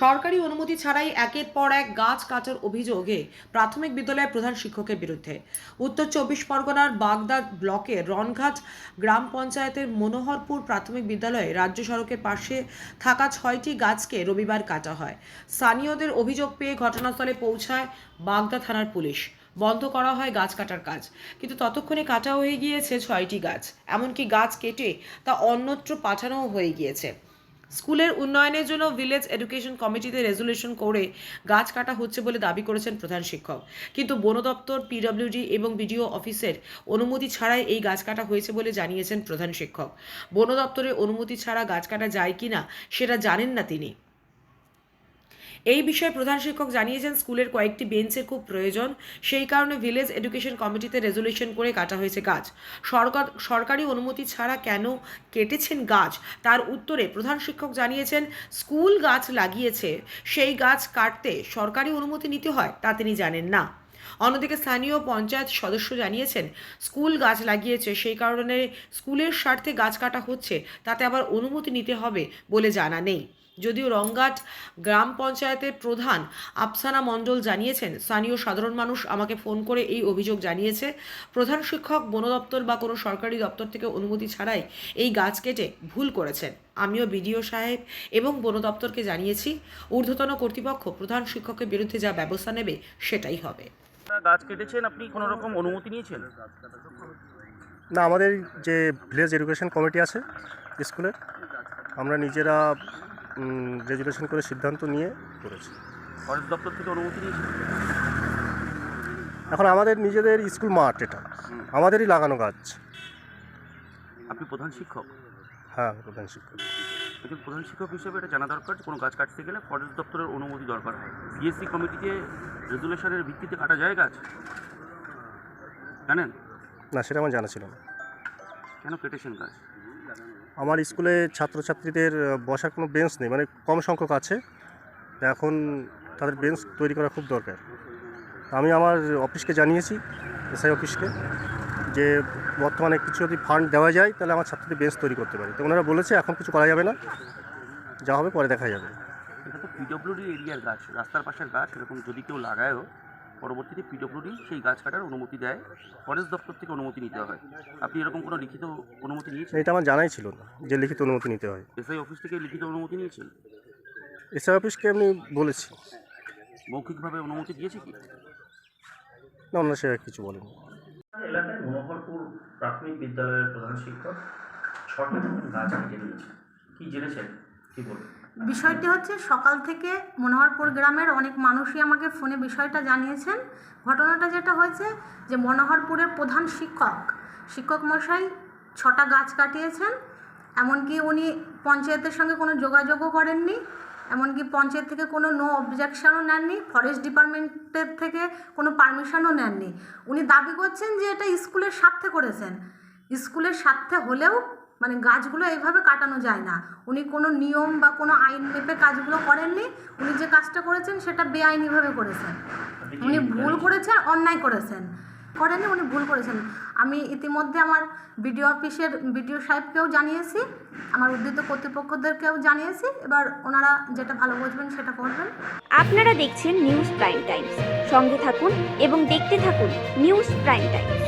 সরকারি অনুমতি ছাড়াই একের পর এক গাছ কাটার অভিযোগে প্রাথমিক বিদ্যালয়ের প্রধান শিক্ষকের বিরুদ্ধে। উত্তর চব্বিশ পরগনার বাগদা ব্লকের রনঘাট গ্রাম পঞ্চায়েতের মনোহরপুর প্রাথমিক বিদ্যালয়ে রাজ্য সড়কের পাশে থাকা ছয়টি গাছকে রবিবার কাটা হয়। স্থানীয়দের অভিযোগ পেয়ে ঘটনাস্থলে পৌঁছায় বাগদা থানার পুলিশ। বন্ধ করা হয় গাছ কাটার কাজ, কিন্তু ততক্ষণে কাটা হয়ে গিয়েছে ছয়টি গাছ। এমনকি গাছ কেটে তা অন্যত্র পাঠানোও হয়ে গিয়েছে। স্কুলের উন্নয়নের জন্য ভিলেজ এডুকেশন কমিটিতে রেজুলেশন করে গাছ কাটা হচ্ছে বলে দাবি করেছেন প্রধান শিক্ষক। কিন্তু বন দপ্তর, পিডব্লিউডি এবং বিডিও অফিসের অনুমতি ছাড়াই এই গাছ কাটা হয়েছে বলে জানিয়েছেন প্রধান শিক্ষক। বন দপ্তরের অনুমতি ছাড়া গাছ কাটা যায় কিনা সেটা জানেন না তিনি। এই বিষয়ে প্রধান শিক্ষক জানিয়েছেন, স্কুলের কয়েকটি বেঞ্চের খুব প্রয়োজন। সেই কারণে ভিলেজ এডুকেশন কমিটিতে রেজুলেশন করে কাটা হয়েছে গাছ। সরকার, সরকারি অনুমতি ছাড়া কেন কেটেছেন গাছ? তার উত্তরে প্রধান শিক্ষক জানিয়েছেন, স্কুল গাছ লাগিয়েছে, সেই গাছ কাটতে সরকারি অনুমতি নিতে হয় তা তিনি জানেন না। অন্যদিকে স্থানীয় পঞ্চায়েত সদস্য জানিয়েছেন, স্কুল গাছ লাগিয়েছে, সেই কারণে স্কুলের স্বার্থে গাছ কাটা হচ্ছে, তাতে আবার অনুমতি নিতে হবে বলে জানা নেই। যদিও রংঘাট গ্রাম পঞ্চায়েতের প্রধান আফসানা মণ্ডল জানিয়েছেন স্থানীয় সাধারণ মানুষ আমাকে ফোন করে এই অভিযোগ জানিয়েছে। প্রধান শিক্ষক বন দপ্তর বা কোনো সরকারি দপ্তর থেকে অনুমতি ছাড়াই এই গাছ কেটে ভুল করেছেন। আমিও বিডিও সাহেব এবং বন দপ্তরকে জানিয়েছি ঊর্ধ্বতন কর্তৃপক্ষ প্রধান শিক্ষকের বিরুদ্ধে যা ব্যবস্থা নেবে সেটাই হবে। গাছ কেটেছেন আপনি কোনো রকম অনুমতি নিয়েছেন? না আমাদের যে ভিলেজ এডুকেশন কমিটি আছে স্কুলের আমরা নিজেরা রেজুলেশন করে সিদ্ধান্ত নিয়ে করেছি। ফরেস্ট দপ্তর থেকে অনুমতি এখন আমাদের নিজেদের স্কুল মাঠ এটা। আমাদেরই লাগানো গাছ। আপনি প্রধান শিক্ষক? হ্যাঁ প্রধান শিক্ষক। একজন প্রধান শিক্ষক হিসেবে এটা জানা দরকার কোনো গাছ কাটতে গেলে ফরেস্ট দপ্তরের অনুমতি দরকার হয়। বিএসসি কমিটিতে রেজুলেশনের ভিত্তিতে কাটা যায় গাছ জানেন? না সেটা আমার জানা ছিল না। কেন কেটেছেন গাছ? আমার স্কুলে ছাত্রছাত্রীদের বসার কোনো বেঞ্চ নেই মানে কম সংখ্যক আছে। এখন তাদের বেঞ্চ তৈরি করা খুব দরকার। আমি আমার অফিসকে জানিয়েছি, এসআই অফিসকে, যে বর্তমানে কিছু যদি ফান্ড দেওয়া যায়, তাহলে আমার ছাত্রদের বেঞ্চ তৈরি করতে পারি। তো ওনারা বলেছে, এখন কিছু করা যাবে না। যা হবে পরে দেখা যাবে। এটা তো পিডব্লিউডি এরিয়ার গাছ, রাস্তার পাশের গাছ, এরকম যদি কেউ লাগায়ও পরবর্তীতে পিডব্লিউডি সেই গাছ কাটার অনুমতি দেয় ফরেস্ট দপ্তর থেকে অনুমতি নিতে হয়। আপনি এরকম কোনো লিখিত অনুমতি নিয়েছেন? এটা আমার জানাই ছিল না যে লিখিত অনুমতি নিতে হয়। এসআই অফিস থেকে লিখিত অনুমতি নিয়েছেন? এসআই অফিসকে আমি বলেছি। মৌখিকভাবে অনুমতি দিয়েছে কি? না ওনারা সে কিছু বলেনি। এলাকায় মনোহরপুর প্রাথমিক বিদ্যালয়ের প্রধান শিক্ষক ছটা গাছ কেটে দিয়েছে কি জেনেছেন? কি বলবেন? বিষয়টি হচ্ছে সকাল থেকে মনোহরপুর গ্রামের অনেক মানুষই আমাকে ফোনে বিষয়টা জানিয়েছেন। ঘটনাটা যেটা হয়েছে যে মনোহরপুরের প্রধান শিক্ষক শিক্ষক মশাই ছটা গাছ কাটিয়েছেন, এমনকি উনি পঞ্চায়েতের সঙ্গে কোনো যোগাযোগও করেননি, এমনকি পঞ্চায়েত থেকে কোনো নো অবজেকশনও নেননি ফরেস্ট ডিপার্টমেন্টের থেকে কোনো পারমিশনও নেননি। উনি দাবি করছেন যে এটা স্কুলের স্বার্থে করেছেন। স্কুলের স্বার্থে হলেও মানে গাছগুলো এইভাবে কাটানো যায় না। উনি কোনো নিয়ম বা কোনো আইন মেপে কাজগুলো করেননি। উনি যে কাজটা করেছেন সেটা বেআইনিভাবে করেছেন। উনি ভুল করেছেন অন্যায় করেছেন। করেননি উনি ভুল করেছেন। আমি ইতিমধ্যে আমার বিডিও অফিসের বিডিও সাহেবকেও জানিয়েছি আমার উদ্ধৃত কর্তৃপক্ষদেরকেও জানিয়েছি। এবার ওনারা যেটা ভালো বুঝবেন সেটা করবেন। আপনারা দেখছেন নিউজ প্রাইম টাইমস। সঙ্গে থাকুন এবং দেখতে থাকুন নিউজ প্রাইম টাইমস।